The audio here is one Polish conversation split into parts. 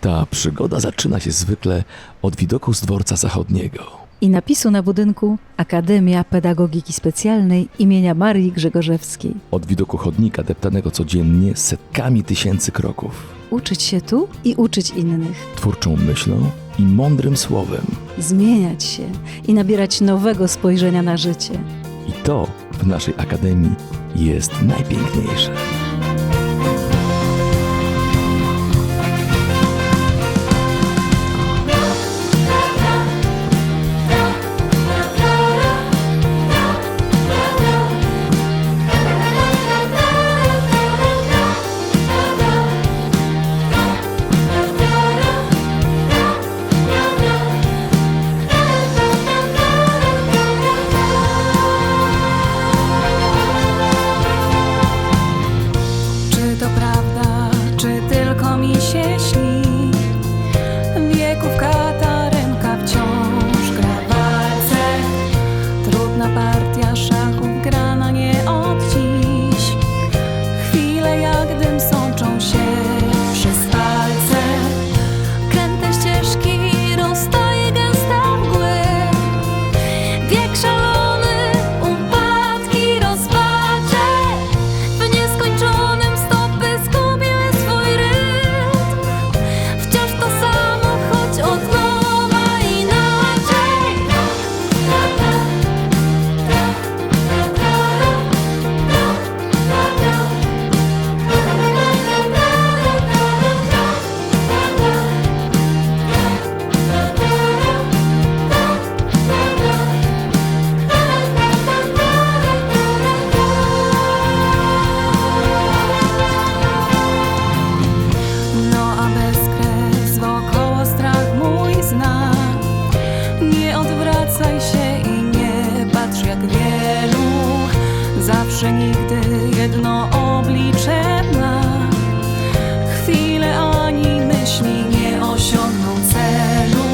Ta przygoda zaczyna się zwykle od widoku z dworca zachodniego. I napisu na budynku Akademia Pedagogiki Specjalnej imienia Marii Grzegorzewskiej. Od widoku chodnika deptanego codziennie setkami tysięcy kroków. Uczyć się tu i uczyć innych. Twórczą myślą i mądrym słowem. Zmieniać się i nabierać nowego spojrzenia na życie. I to w naszej akademii jest najpiękniejsze. Nigdy jedno oblicze ma Chwile ani myśli nie osiągną celu.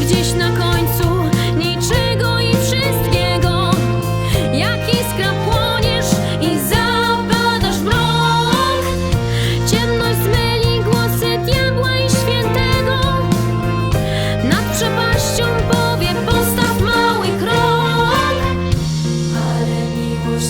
Gdzieś na końcu niczego i wszystkiego Jak iskra płoniesz i zapadasz w mrok. Ciemność zmyli głosy diabła i świętego. Nad przepaścią powie postaw mały krok. Ale miłość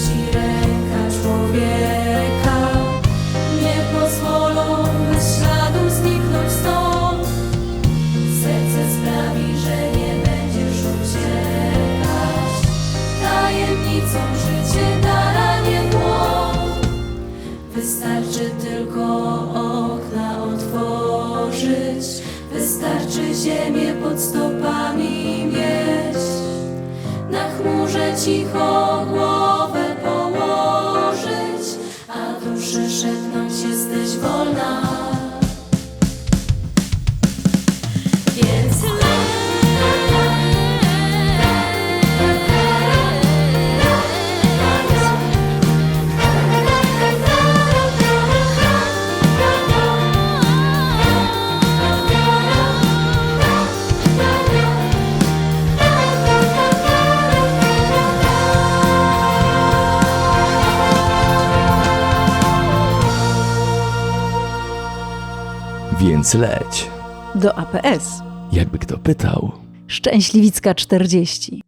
Wystarczy tylko okna otworzyć, wystarczy ziemię pod stopami mieć. Na chmurze cicho głowę położyć, a duszy szepnąć jesteś wolna. Więc leć. Do APS. Jakby kto pytał. Szczęśliwicka 40.